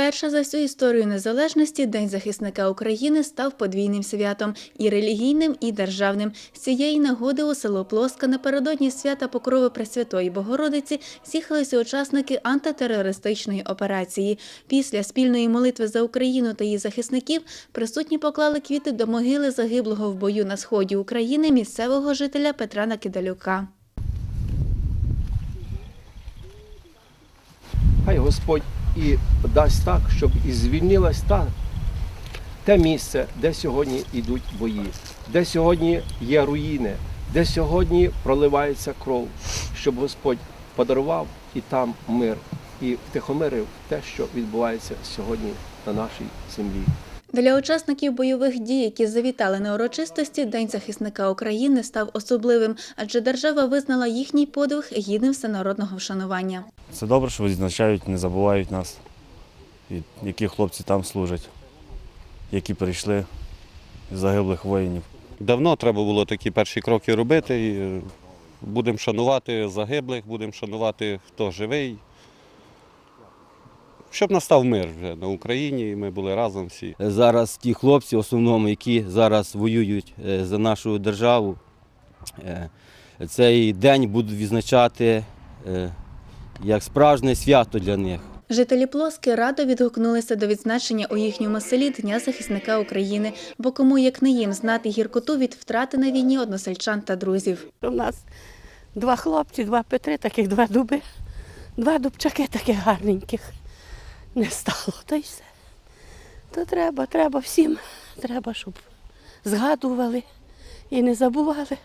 Вперше за всю історію незалежності День захисника України став подвійним святом і релігійним, і державним. З цієї нагоди у село Плоска напередодні свята Покрови Пресвятої Богородиці з'їхалися учасники антитерористичної операції. Після спільної молитви за Україну та її захисників присутні поклали квіти до могили загиблого в бою на сході України місцевого жителя Петра Накидалюка. Хай Господь і дасть так, щоб і звільнилась та, те місце, де сьогодні йдуть бої, де сьогодні є руїни, де сьогодні проливається кров, щоб Господь подарував і там мир, і втихомирив те, що відбувається сьогодні на нашій землі. Для учасників бойових дій, які завітали на урочистості, День захисника України став особливим, адже держава визнала їхній подвиг гідним всенародного вшанування. Це добре, що відзначають, не забувають нас, які хлопці там служать, які прийшли з загиблих воїнів. Давно треба було такі перші кроки робити. е, Будемо шанувати загиблих, будемо шанувати, хто живий. Щоб настав мир вже на Україні, і ми були разом всі. зараз ті хлопці, в основному, які зараз воюють е, за нашу державу, е, цей день будуть відзначати як справжнє свято для них. Жителі Плоски радо відгукнулися до відзначення у їхньому селі Дня захисника України, бо кому як не їм знати гіркоту від втрати на війні односельчан та друзів. У нас два хлопці, два Петри, таких два дуби, два дубчаки таких гарненьких. Не стало, та й все. То треба, треба всім, треба, щоб згадували і не забували.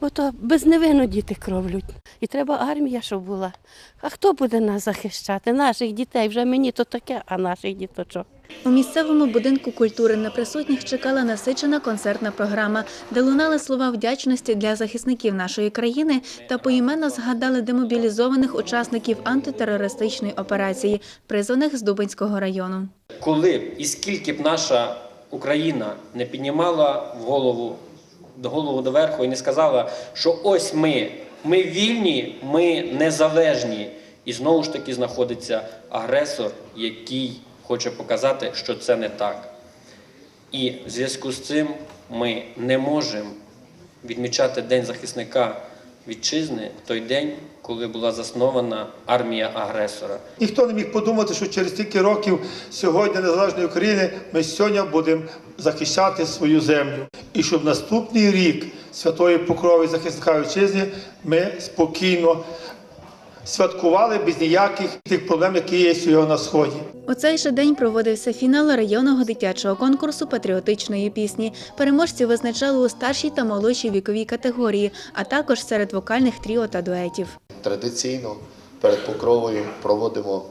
Бо то безневинно діти кровлють. І треба армія, щоб була. А хто буде нас захищати? Наших дітей вже мені то таке, а наших діточок. У місцевому будинку культури на присутніх чекала насичена концертна програма, де лунали слова вдячності для захисників нашої країни та поіменно згадали демобілізованих учасників антитерористичної операції, призваних з Дубинського району. коли б і скільки б наша Україна не піднімала в голову голову доверху і не сказала, що ось ми, ми вільні, ми незалежні. І знову ж таки знаходиться агресор, який хоче показати, що це не так. І в зв'язку з цим ми не можемо відмічати День захисника вітчизни в той день, коли була заснована армія агресора. Ніхто не міг подумати, що через стільки років сьогодні незалежної України ми сьогодні будемо захищати свою землю. І щоб наступний рік святої покрови захисника вітчизни ми спокійно святкували без ніяких тих проблем, які є сьогодні на сході. У цей же день проводився фінал районного дитячого конкурсу патріотичної пісні. Переможці визначали у старшій та молодшій віковій категорії, а також серед вокальних тріо та дуетів. традиційно перед покровою проводимо.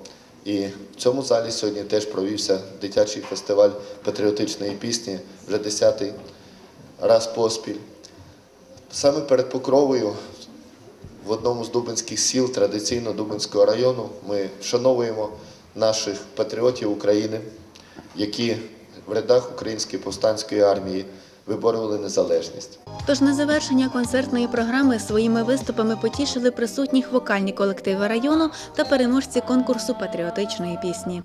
І в цьому залі сьогодні теж провівся дитячий фестиваль патріотичної пісні вже десятий раз поспіль. Саме перед покровою в одному з дубинських сіл традиційно Дубинського району ми вшановуємо наших патріотів України, які в рядах Української повстанської армії виборювали незалежність. Тож на завершення концертної програми своїми виступами потішили присутніх вокальні колективи району та переможці конкурсу патріотичної пісні.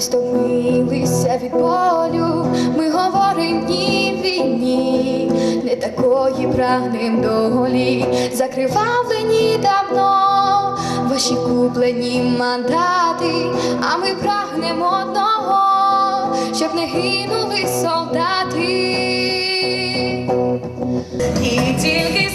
Ми стомилися від болю. Ми говорим ні війні, не такої прагнем долі, закривавлені давно ваші куплені мандати, а ми прагнемо одного, щоб не гинули солдати. І тільки